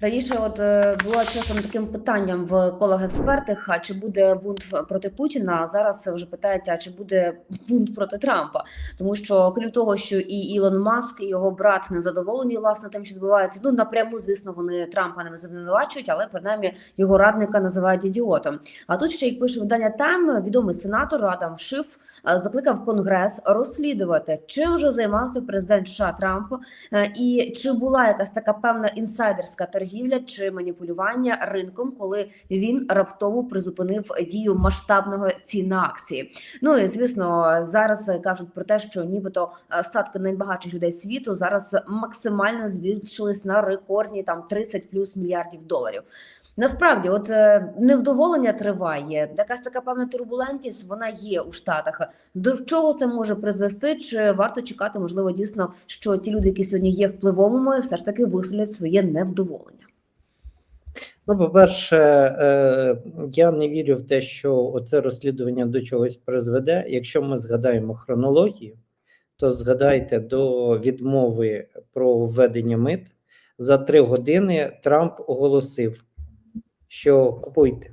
Раніше, от е, було часом таким питанням в колах експертів, а чи буде бунт проти Путіна? А зараз вже питають, а чи буде бунт проти Трампа? Тому що крім того, що і Ілон Маск, і його брат незадоволені власне тим, що відбувається. Ну напряму, звісно, вони Трампа не звинувачують, але принаймні його радника називають ідіотом. А тут ще як пише видання Time, відомий сенатор Адам Шиф е, закликав Конгрес розслідувати, чим вже займався президент США Трамп, е, і чи була якась така певна інсайдерська торгівля чи маніпулювання ринком, коли він раптово призупинив дію масштабного цін на акції. Ну і звісно, зараз кажуть про те, що нібито статки найбагатших людей світу зараз максимально збільшились на рекордні там 30 плюс мільярдів доларів. Насправді, от е, невдоволення триває, якась така певна турбулентність, вона є у Штатах. До чого це може призвести? Чи варто чекати, можливо, дійсно, що ті люди, які сьогодні є впливовими, все ж таки висловлять своє невдоволення? Ну, по-перше, е, я не вірю в те, що оце розслідування до чогось призведе. Якщо ми згадаємо хронологію, то згадайте до відмови про введення мит за три години Трамп оголосив, що купуйте.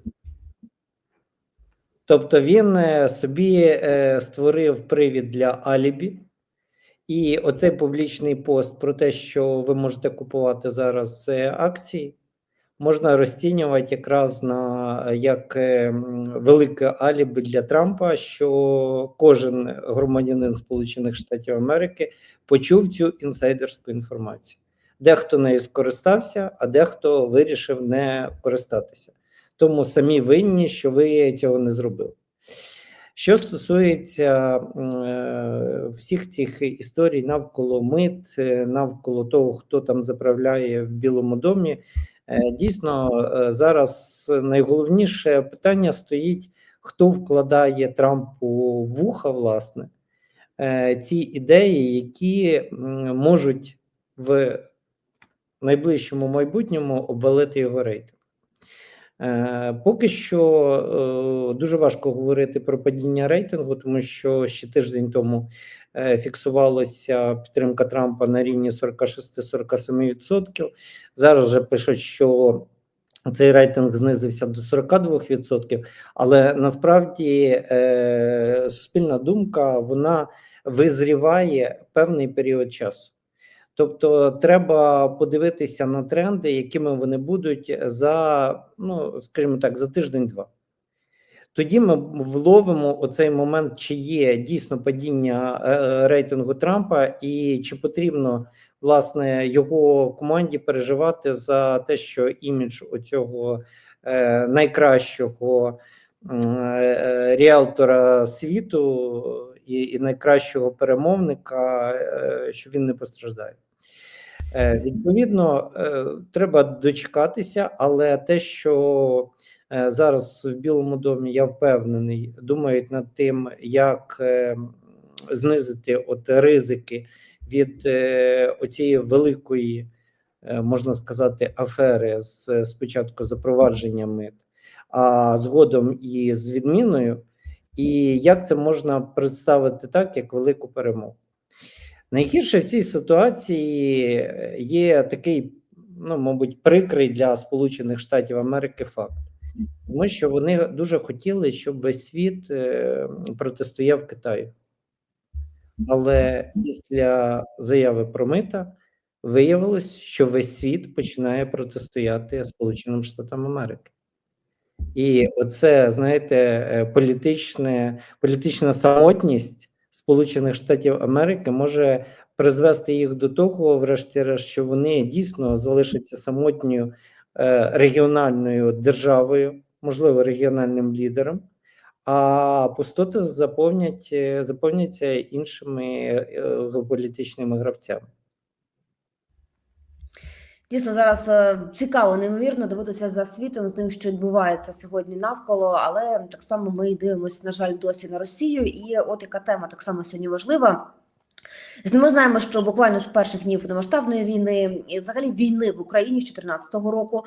Тобто він е, собі е, створив привід для Алібі, і оцей публічний пост про те, що ви можете купувати зараз е, акції, можна розцінювати якраз на як велике алібі для Трампа, що кожен громадянин Сполучених Штатів Америки почув цю інсайдерську інформацію. Дехто нею скористався, а дехто вирішив не користатися. Тому самі винні, що ви цього не зробили. Що стосується е, всіх цих історій навколо мит, е, навколо того, хто там заправляє в Білому домі, е, дійсно е, зараз найголовніше питання стоїть, хто вкладає Трампу в вуха, власне, е, ці ідеї, які можуть в найближчому майбутньому обвалити його рейтинг. Е, Поки що е, дуже важко говорити про падіння рейтингу, тому що ще тиждень тому е, фіксувалася підтримка Трампа на рівні 46-47%. Зараз вже пишуть, що цей рейтинг знизився до 42%, але насправді суспільна думка вона визріває певний період часу. Тобто треба подивитися на тренди, якими вони будуть за, ну скажімо так, за тиждень-два. Тоді ми вловимо оцей момент, чи є дійсно падіння е, рейтингу Трампа, і чи потрібно власне його команді переживати за те, що імідж оцього е, найкращого е, ріалтора світу і, найкращого перемовника, що він не постраждає. Е, Відповідно, е, треба дочекатися, але те, що е, зараз в Білому домі, я впевнений, думають над тим, як знизити от ризики від оцієї великої, можна сказати, афери з спочатку запровадження мит, а згодом і з відміною, і як це можна представити так, як велику перемогу. Найгірше в цій ситуації е, є такий, ну, мабуть, прикрий для Сполучених Штатів Америки факт, тому що вони дуже хотіли, щоб весь світ е, протистояв Китаю. Але після заяви про мита виявилось, що весь світ починає протистояти Сполученим Штатам Америки. І оце, знаєте, е, політичне, політична самотність Сполучених Штатів Америки може призвести їх до того, врешті-решт, що вони дійсно залишаться самотньою е, регіональною державою, можливо, регіональним лідером, а пустоти заповнять, е, заповняться іншими е, геополітичними гравцями. Дійсно, зараз е, цікаво, неймовірно дивитися за світом з тим, що відбувається сьогодні навколо, але так само ми дивимося, на жаль, досі на Росію. І от яка тема так само сьогодні важлива. Ми знаємо, що буквально з перших днів повномасштабної війни і взагалі війни в Україні з 2014 року.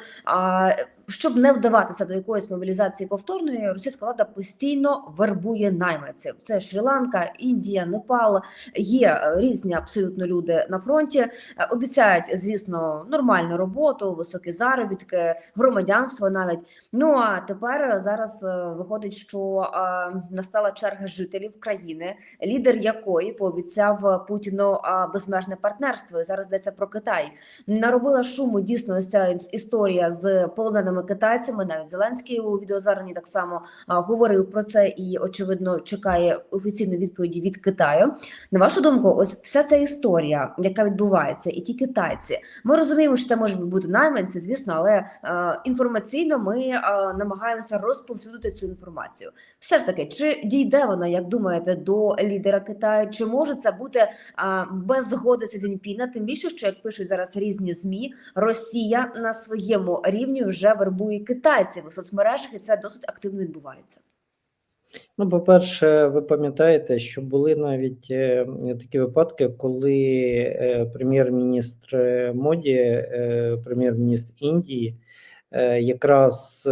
Щоб не вдаватися до якоїсь мобілізації повторної, російська влада постійно вербує найманців. Це Шрі-Ланка, Індія, Непал. Є е, різні абсолютно люди на фронті. Е, Обіцяють, звісно, нормальну роботу, високі заробітки, громадянство навіть. Ну а тепер зараз е, виходить, що настала черга жителів країни, лідер якої пообіцяв Путіну безмежне партнерство. І зараз йдеться про Китай. Наробила шуму дійсно ця історія з полоненими китайцями. Навіть Зеленський у відеозверненні так само говорив про це і очевидно чекає офіційної відповіді від Китаю. На вашу думку, ось вся ця історія, яка відбувається, і ті китайці. Ми розуміємо, що це можуть бути найманці, звісно, але е, інформаційно ми е, намагаємося розповсюдити цю інформацію. Все ж таки, чи дійде вона, як думаєте, до лідера Китаю? Чи може це бути е, без згоди Сі Цзіньпіна? Тим більше, що як пишуть зараз різні змі, Росія на своєму рівні вже вербує китайців у соцмережах, і це досить активно відбувається. Ну, по-перше, ви пам'ятаєте, що були навіть е, такі випадки, коли е, прем'єр-міністр е, Моді, прем'єр-міністр Індії, якраз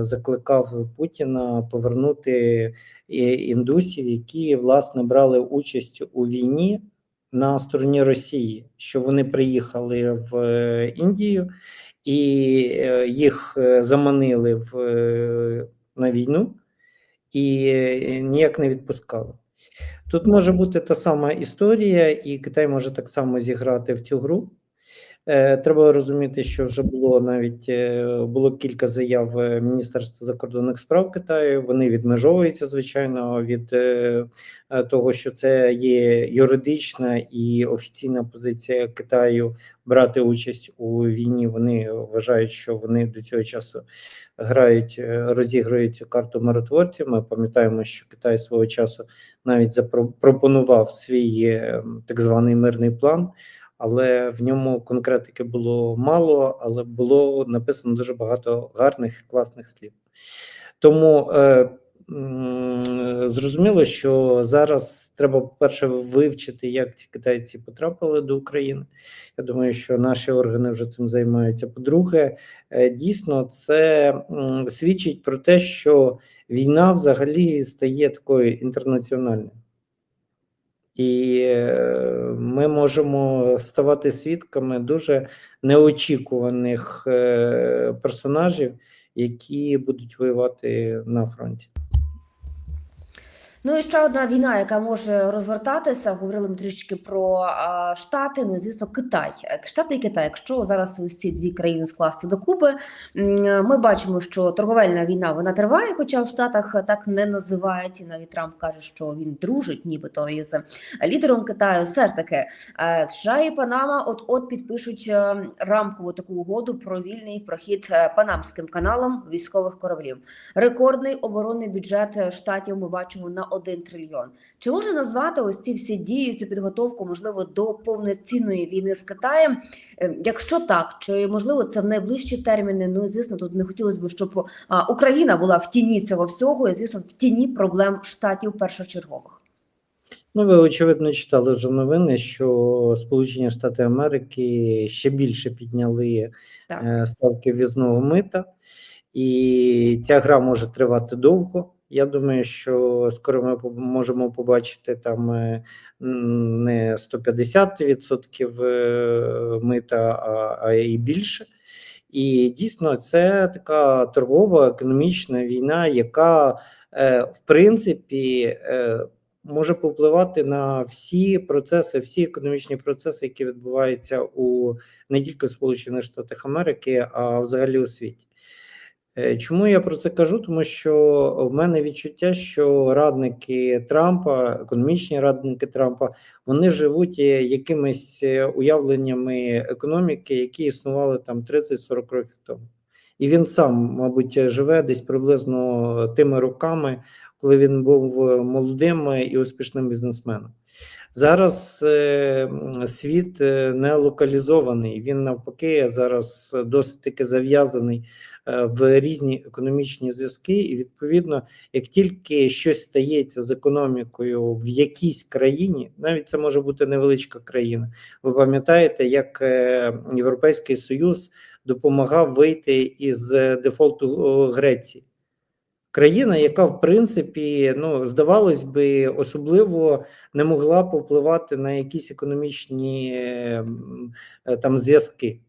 закликав Путіна повернути індусів, які власне брали участь у війні на стороні Росії, що вони приїхали в е, Індію і е, їх е, заманили в, на війну і ніяк не відпускали. Тут може бути та сама історія, і Китай може так само зіграти в цю гру. Е, Треба розуміти, що вже було навіть е, було кілька заяв е, Міністерства закордонних справ Китаю. Вони відмежовуються, звичайно, від того, що це є юридична і офіційна позиція Китаю брати участь у війні. Вони вважають, що вони до цього часу грають, розіграють цю карту миротворців. Ми пам'ятаємо, що Китай свого часу навіть запропонував свій так званий мирний план, але в ньому конкретики було мало, але було написано дуже багато гарних класних слів. Тому е, зрозуміло, що зараз треба, по-перше, вивчити, як ці китайці потрапили до України. Я думаю, що наші органи вже цим займаються. По-друге, е, дійсно, це м, свідчить про те, що війна взагалі стає такою інтернаціональною. І е, ми можемо ставати свідками дуже неочікуваних е, персонажів, які будуть воювати на фронті. Ну і ще одна війна, яка може розгортатися. Говорили ми трішки про а, Штати. Ну і звісно, Китай. Штати і Китай. Якщо зараз ось ці дві країни скласти докупи, ми бачимо, що торговельна війна вона триває, хоча в Штатах так не називають. І навіть Трамп каже, що він дружить, нібито із лідером Китаю. Все ж таки, е, США і Панама от от підпишуть е, рамкову таку угоду про вільний прохід е, панамським каналом військових кораблів. Рекордний оборонний бюджет штатів ми бачимо на 1 трильйон. Чи можна назвати ось ці всі дії, цю підготовку, можливо, до повноцінної війни з Китаєм? Е, Якщо так, чи можливо це в найближчі терміни? Ну і звісно, тут не хотілося б, щоб Україна була в тіні цього всього, і звісно, в тіні проблем штатів першочергових. Ну, ви очевидно читали вже новини, що Сполучені Штати Америки ще більше підняли Так. е, ставки в'їзного мита, і ця гра може тривати довго. Я думаю, що скоро ми можемо побачити там е, не 150% е, мита, а, і більше. І дійсно, це така торгова економічна війна, яка е, в принципі може повпливати на всі процеси, всі економічні процеси, які відбуваються у не тільки Сполучених Штатах Америки, а взагалі у світі. Е, Чому я про це кажу? Тому що в мене відчуття, що радники Трампа, економічні радники Трампа, вони живуть е, якимись е, уявленнями економіки, які існували там 30-40 років тому. І він сам, мабуть, живе десь приблизно тими роками, коли він був молодим і успішним бізнесменом. Зараз світ не локалізований. Він навпаки зараз досить таки зав'язаний в різні економічні зв'язки, і відповідно, як тільки щось стається з економікою в якійсь країні, навіть це може бути невеличка країна. Ви пам'ятаєте, як е, Європейський Союз допомагав вийти із е, дефолту е, Греції. Країна, яка в принципі, ну здавалось би, особливо не могла повпливати на якісь економічні е, м, е, там зв'язки.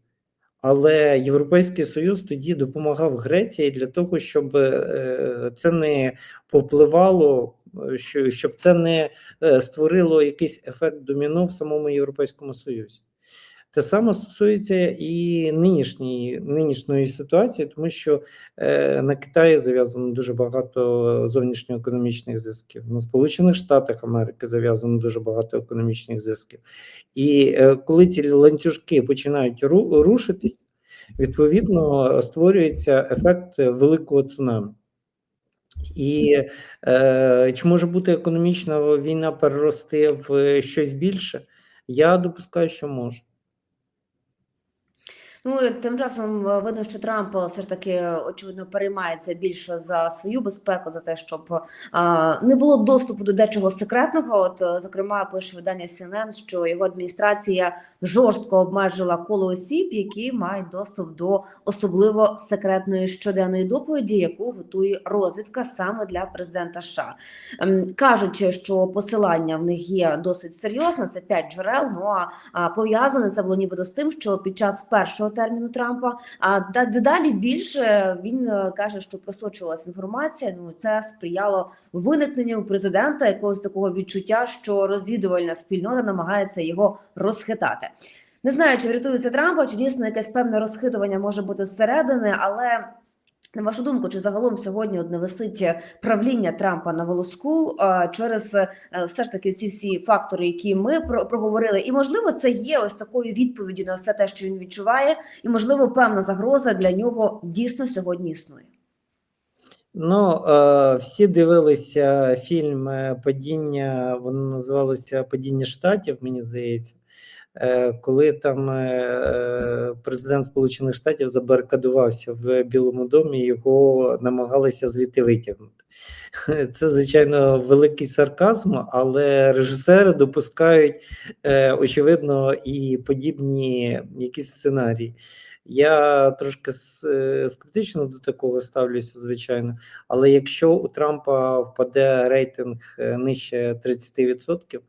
Але Європейський Союз тоді допомагав Греції для того, щоб е, це не повпливало, що- щоб це не е, створило якийсь ефект доміно в самому Європейському Союзі. Те саме стосується і нинішньої, нинішньої ситуації, тому що е, на Китаї зав'язано дуже багато зовнішньоекономічних зв'язків. На Сполучених Штатах Америки зав'язано дуже багато економічних зв'язків. І е, коли ці ланцюжки починають ру- рушитись, відповідно створюється ефект великого цунамі. І е, чи може бути економічна війна перерости в щось більше? Я допускаю, що може. Ну тим часом е, видно, що Трамп е, все ж таки е, очевидно переймається більше за свою безпеку, за те, щоб а, не було доступу до дечого секретного. От зокрема, пише видання CNN, що його адміністрація жорстко обмежила коло осіб, які мають доступ до особливо секретної щоденної доповіді, яку готує розвідка саме для президента США. Ем, Кажуть, що посилання в них є досить серйозне. Це п'ять джерел. Ну а, пов'язане це було нібито з тим, що під час першого терміну Трампа а та дедалі більше він е, каже, що просочувалася інформація. Ну це сприяло виникненню президента якогось такого відчуття, що розвідувальна спільнота намагається його розхитати. Не знаю, чи врятується Трампа, чи дійсно якесь певне розхитування може бути зсередини, але. На вашу думку, чи загалом сьогодні от не висить правління Трампа на волоску через е, все ж таки ці всі фактори, які ми про- проговорили, і можливо, це є ось такою відповіддю на все те, що він відчуває, і можливо, певна загроза для нього дійсно сьогодні існує. Ну, е, всі дивилися фільм е, Падіння, воно називалося Падіння штатів, мені здається, е, коли там е, е, президент Сполучених Штатів забарикадувався в Білому домі, його намагалися звідти витягнути. Це, звичайно, великий сарказм, але режисери допускають, е, очевидно, і подібні якісь сценарії. Я трошки е, скептично до такого ставлюся, звичайно. Але якщо у Трампа впаде рейтинг е, нижче 30%,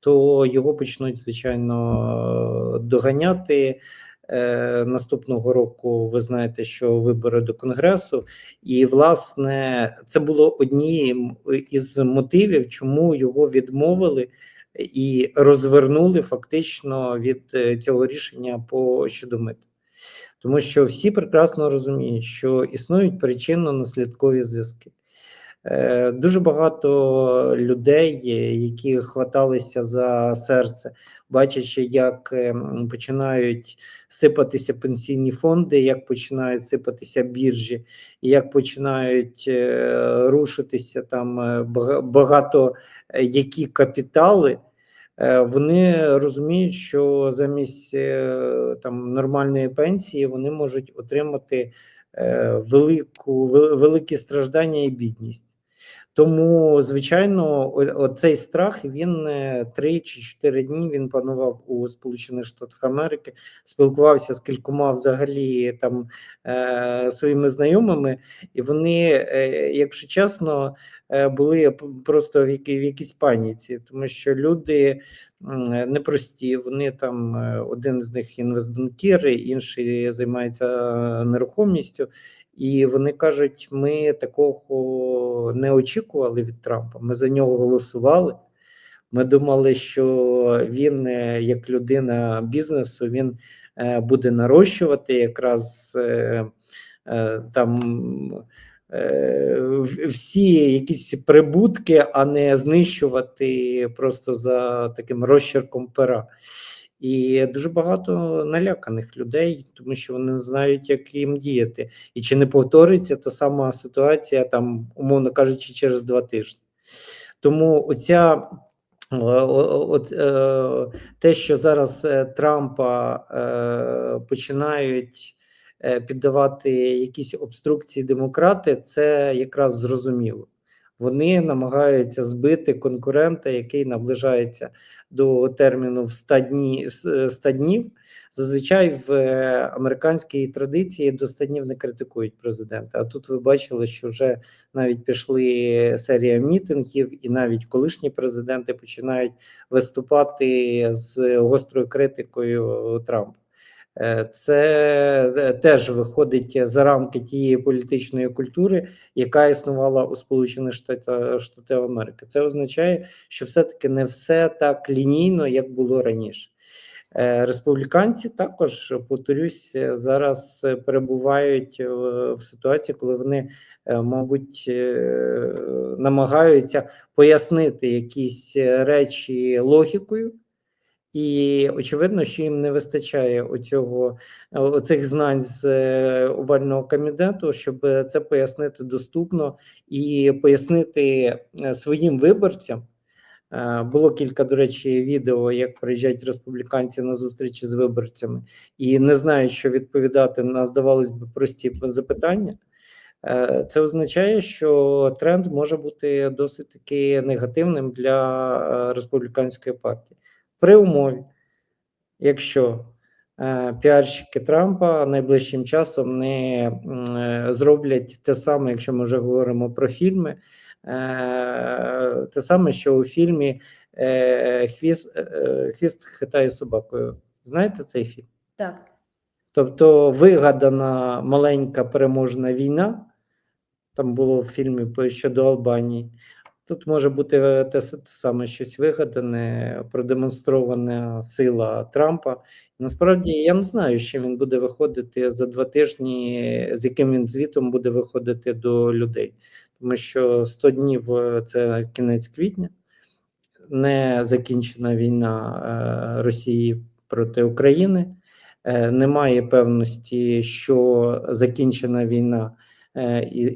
то його почнуть, звичайно, доганяти. Е, Наступного року ви знаєте, що вибори до Конгресу, і власне це було однією із мотивів, чому його відмовили і розвернули фактично від е, цього рішення по щодо мит. Тому що всі прекрасно розуміють, що існують причинно-наслідкові зв'язки. Е, Дуже багато людей, які хваталися за серце, бачачи, як е, починають сипатися пенсійні фонди, як починають сипатися біржі, як починають е, рушитися там багато які капітали. Вони розуміють, що замість там нормальної пенсії вони можуть отримати велику, великі страждання і бідність. Тому, звичайно, оцей страх він е, три чи чотири дні він панував у Сполучених Штатах Америки, спілкувався з кількома взагалі там е, своїми знайомими, і вони, е, якщо чесно, були просто в, якій, в якійсь паніці, тому що люди непрості. Вони там один з них інвестбанкіри, інший займається нерухомістю. І вони кажуть: ми такого не очікували від Трампа. Ми за нього голосували. Ми думали, що він, е, як людина бізнесу, він е, буде нарощувати якраз е, там всі якісь прибутки, а не знищувати просто за таким розчерком пера. І дуже багато наляканих людей, тому що вони не знають, як їм діяти, і чи не повториться та сама ситуація, там, умовно кажучи, через два тижні. Тому оця е, от, е, те, що зараз е, Трампа починають піддавати якісь обструкції демократи, це якраз зрозуміло. Вони намагаються збити конкурента, який наближається до терміну в 100 днів. 100 днів. Зазвичай в е, американській традиції до 100 днів не критикують президента. А тут ви бачили, що вже навіть пішли серія мітингів, і навіть колишні президенти починають виступати з гострою критикою Трампа. Е, Це е, теж виходить за рамки тієї політичної культури, яка існувала у Сполучених Штатах Америки. Це означає, що все-таки не все так лінійно, як було раніше. Е, Республіканці також, повторюсь, зараз перебувають в ситуації, коли вони, мабуть, намагаються пояснити якісь речі логікою. І очевидно, що їм не вистачає оцього е, оцих знань з е, овального комітету, щоб це пояснити доступно і пояснити е, своїм виборцям. Було кілька, до речі, відео, як приїжджають республіканці на зустрічі з виборцями і не знають, що відповідати на здавалось би прості запитання. Це означає, що тренд може бути досить таки негативним для республіканської партії при умові, якщо е, піарщики Трампа найближчим часом не зроблять те саме, якщо ми вже говоримо про фільми, е, те саме, що у фільмі е, хвіст, хвіст хитає собакою. Знаєте цей фільм? Так. Тобто вигадана маленька переможна війна, там було в фільмі щодо Албанії. Тут може бути е, те, те саме щось вигадане, продемонстрована сила Трампа. Насправді я не знаю, чим він буде виходити за два тижні, з яким він звітом буде виходити до людей. Тому що 100 днів е, це кінець квітня, не закінчена війна е, Росії проти України. Немає певності, що закінчена війна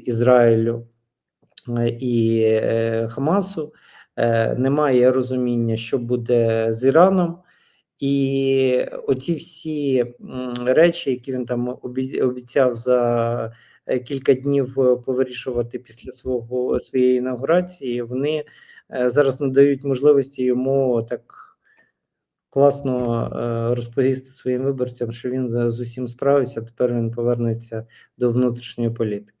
Ізраїлю і е, Хамасу. Е, Немає розуміння, що буде з Іраном. І оці всі речі, які він там обіцяв за е, кілька днів е, повирішувати після свого своєї інаугурації, вони е, зараз надають можливості йому так класно е, розповісти своїм виборцям, що він з усім справився. Тепер він повернеться до внутрішньої політики.